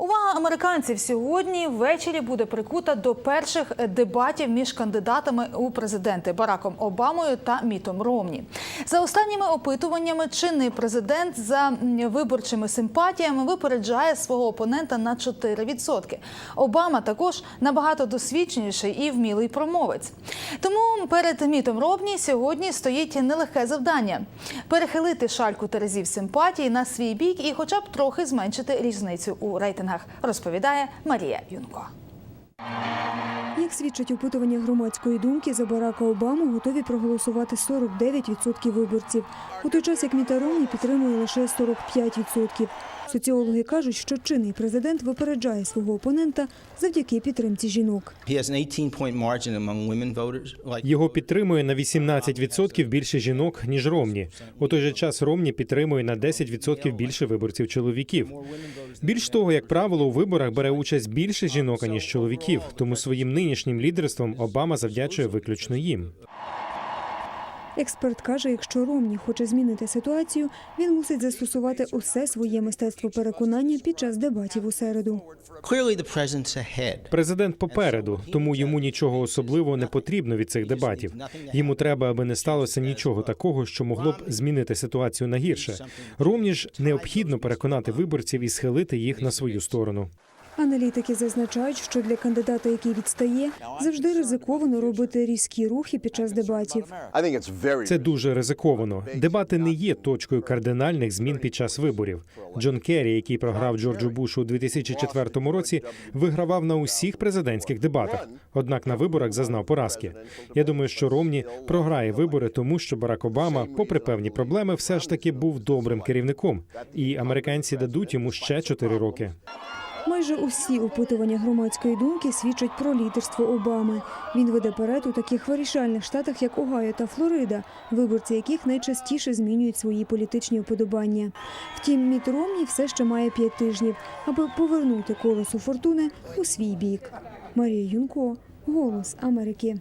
Увага американців сьогодні ввечері буде прикута до перших дебатів між кандидатами у президенти Бараком Обамою та Мітом Ромні. За останніми опитуваннями, чинний президент за виборчими симпатіями випереджає свого опонента на 4%. Обама також набагато досвідченіший і вмілий промовець. Тому перед Мітом Ромні сьогодні стоїть нелегке завдання перехилити шальку терезів симпатії на свій бік і, хоча б трохи зменшити різницю у рейтингах, розповідає Марія Юнко. Як свідчать опитування громадської думки, за Барака Обаму готові проголосувати 49% виборців, у той час як Міта Ромні підтримує лише 45%. Соціологи кажуть, що чинний президент випереджає свого опонента завдяки підтримці жінок. He has an 18-point margin among women voters. Like Його підтримує на 18% більше жінок, ніж Ромні. У той же час Ромні підтримує на 10% більше виборців чоловіків. Більш того, як правило, у виборах бере участь більше жінок, аніж чоловіків. Тому своїм нинішнім лідерством Обама завдячує виключно їм. Експерт каже, якщо Ромні хоче змінити ситуацію, він мусить застосувати усе своє мистецтво переконання під час дебатів у середу. Президент попереду, тому йому нічого особливого не потрібно від цих дебатів. Йому треба, аби не сталося нічого такого, що могло б змінити ситуацію на гірше. Ромні ж необхідно переконати виборців і схилити їх на свою сторону. Аналітики зазначають, що для кандидата, який відстає, завжди ризиковано робити різкі рухи під час дебатів. Це дуже ризиковано. Дебати не є точкою кардинальних змін під час виборів. Джон Керрі, який програв Джорджу Бушу у 2004 році, вигравав на усіх президентських дебатах. Однак на виборах зазнав поразки. Я думаю, що Ромні програє вибори, тому що Барак Обама, попри певні проблеми, все ж таки був добрим керівником, і американці дадуть йому ще 4 роки. Майже усі опитування громадської думки свідчать про лідерство Обами. Він веде перед у таких вирішальних штатах, як Огайо та Флорида, виборці яких найчастіше змінюють свої політичні вподобання. Втім, Міт Ромні все ще має п'ять тижнів, аби повернути колесо фортуни у свій бік. Марія Юнко, Голос Америки.